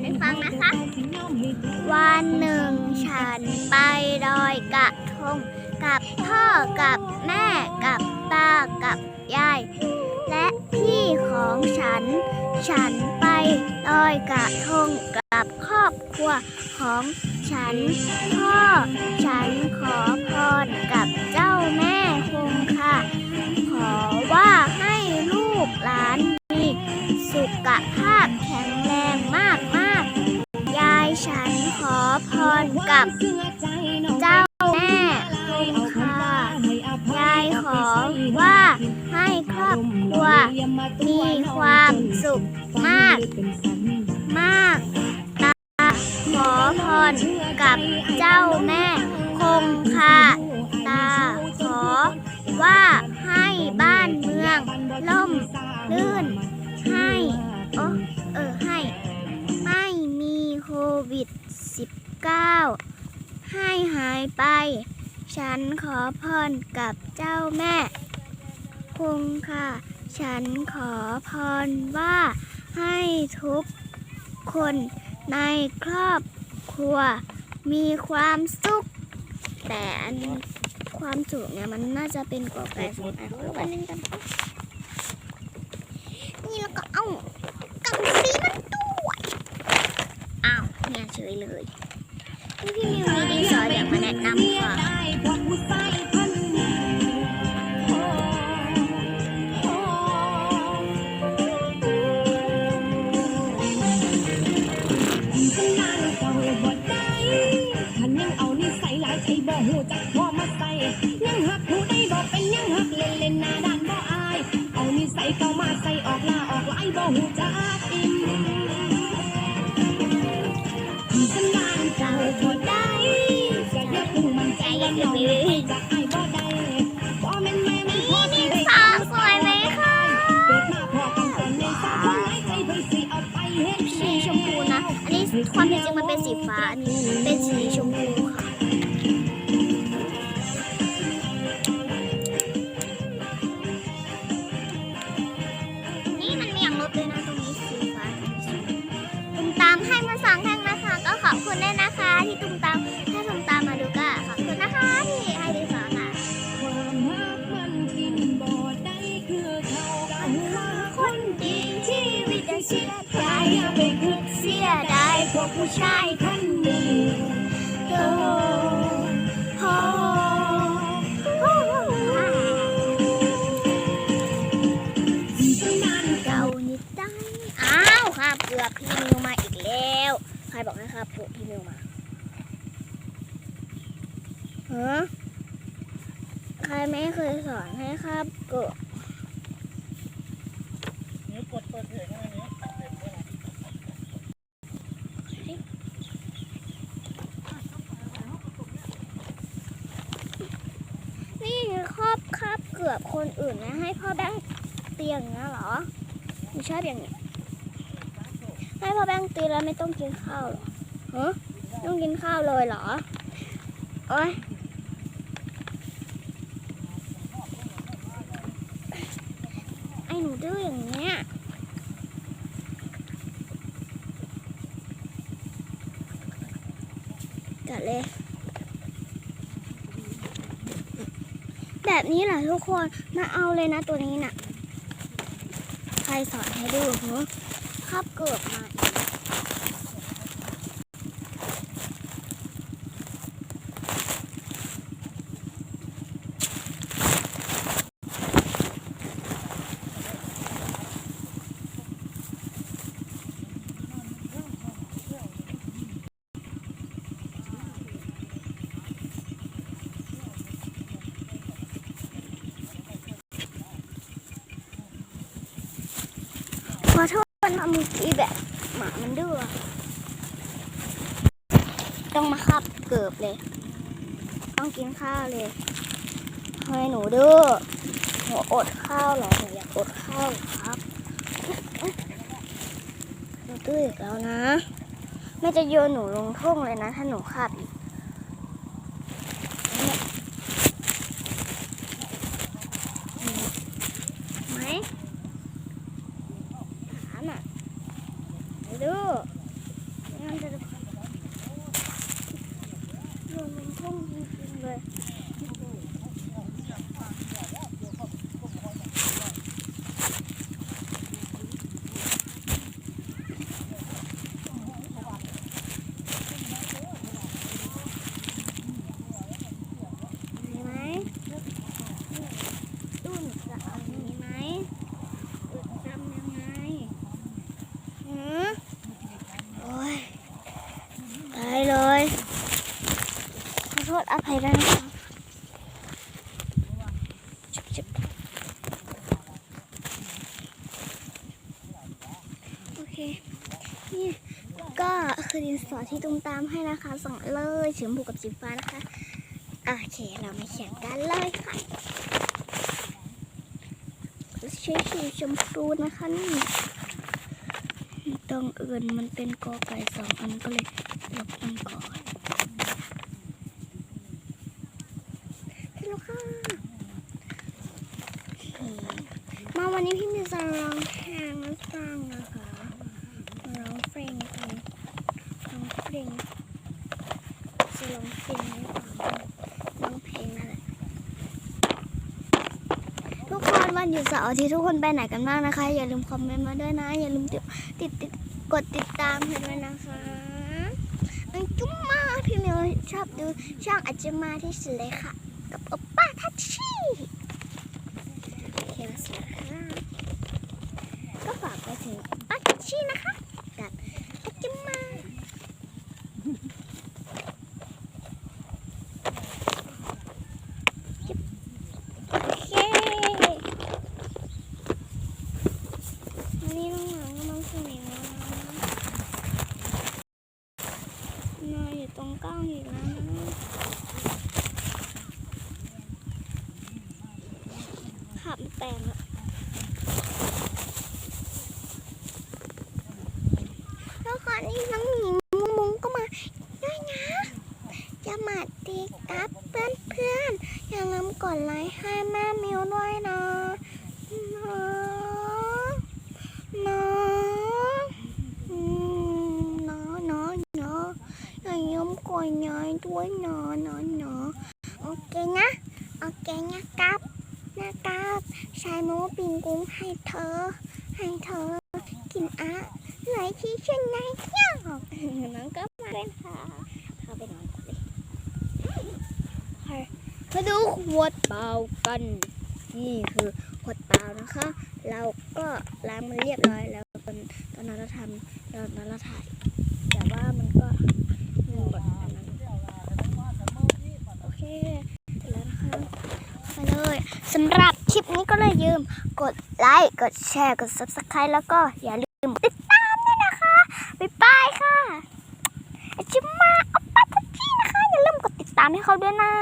ให้ฟังนะคะ วันหนึ่งฉันไปลอยกระทง กับพ่อกับแม่กับตากับยาย และพี่ของฉัน ฉันไปลอยกระทงกับครอบครัวของฉัน พ่อฉันขอพรกับเจ้าแม่คงค่ะขอ กับเจ้าแม่คงค่ะยายขอว่าให้ครอบครัวมีความสุขมาก มากตาขอพรกับเจ้าแม่คงคาตาขอว่าให้บ้านเมืองล่มลื่น วิด -19 ให้หายไป ฉันขอพรกับเจ้าแม่ คงค่ะ ฉันขอพรว่าให้ทุกคนในครอบครัว มีความสุข แต่อันความสุขเนี่ยมันน่าจะเป็นกว่าไก่สุขอะขอกันนึงกันนี่แล้วก็เอากังสีมันด้วยอ้าว เนี่ยเฉยเลยพี่มิวมีดีสออยากมาแนะนำค่ะเอานิสัยหลายใช้บ่หูจักพ่อมาใส่เป็นยังหักเล่นเล่นหน้ามาใส่ออกลาออกลายบ่หูจัก ไปคิดเสียดายพวกผู้ชายคนนี้โอ้โหเก่านิดได้อ้าวครับเกือบพี่มิวมาอีกแล้ว ใครบอกให้ครับเกือบพี่มิวมาฮะใครไม่เคยสอนให้ครับเกือบ นี่ครอบคาบเกื อบคนอื่นนะให้พ่อแบงค์เตียอย่างนี้เหรอหนูชอบอย่างนี้ ให้พ่อแบงค์ตีแล้วไม่ต้องกินข้าวเหรอฮะไม่ต้องกินข้าวเลยเหรอโอ๊ยไอ้หนูดื้ออย่างเนี้ยกัดเลย แบบนี้เหรอทุกคนมาเอาเลยนะตัวนี้น่ะ ใครสอนให้ดูเหรอครับเกิดมาขอโทษนะเมื่อกี้แบบหมามันดื้อ ต้องมาขับเกือบเลย ต้องกินข้าวเลยทำไมหนูดื้อหนูอดข้าวหรอหนูอยากอดข้าวหรอครับหนูดื้ออีกแล้วนะแม่จะโยนหนูลงทุ่งเลยนะ ถ้าหนูขับอีกไหมถามอะหนูดื้อ งจริงๆเลยมีไหมตุ้นจะเอามีไหมอึดจำยังไงหือโอ้ยตายเลยขอโทษอภัยด้วยนะคะชุบชุบ โอเค นี่ก็คือดินสอที่ตุ้มตามให้นะคะสองเลยสีชมพูกับสีฟ้านะคะ โอเค เรามาเขียนกันเลยค่ะใช้สีชมพูนะคะนี่ตรงอื่นมันเป็นกอไก่สองอันก็เลยลบมันก่อนเสร็จแล้วค่ะอืมมาวันนี้พี่มีจะร้องเพลงมาฟังนะคะมาร้องเพลงกันร้องเพลงจะร้องเพลงให้ฟัง ร้องเพลงนั่นแหละทุกคนวันหยุดเสา ร์อาทิตย์ทุกคนไปไหนกันบ้างนะคะ อย่าลืมคอมเมนต์มาด้วยนะ อย่าลืมติดติดติดกดติดตามให้ด้วยนะคะมันจุ๊มมาพี่มิวชอบดูช่องอาจมาที่สุดเลยค่ะ กับโอป้าทัชชี่โอเคมาสวัสดีค่ะก็ฝากไปถึงป้าทัชชี่นะคะ กับอาจมา โอเควันนี้น้องหมาก็มาสนิทแล้วนะนอนอยู่ต รงกล้องอีกนะขับแต่งอะแล้วก่อนนี้น้องหมีมุงมุ้งก็มาด้วยนะ จะมาตีกับเพื่อนเพื่อนอย่าลืมกดไลค์ให้แม่มิวด้วยนะนะนะอืมนะนะนะอย่า ลืมกดไลค์ด้วยนะนะนะโอเคนะโอเคนะครับนะครับชายโมปิงกุ้งให้เธอ ให้เธอ กินอะไหนที่ฉันไหนเนี่ยน้องก็มาเล่นค่ะเข้าไปนอนก่อนเลยมาดูขวดเปล่ากัน นี่คือขวดเปล่านะคะ เราก็ล้างมันเรียบร้อยแล้วตอนตอนนั้นเราทำตอนนั้นเราถ่ายแต่ว่ามันก็มีบทอันนั้นโอเคเสร็จแล้วนะคะไป เลยสำหรับคลิปนี้ก็เลยยืม กดไลค์กดแชร์กด subscribe แล้วก็อย่าลืมติดตามด้วยนะคะ บ๊ายบายค่ะจิมาอัปปะทัชชี่นะคะ อย่าลืมกดติดตามให้เขาด้วยนะ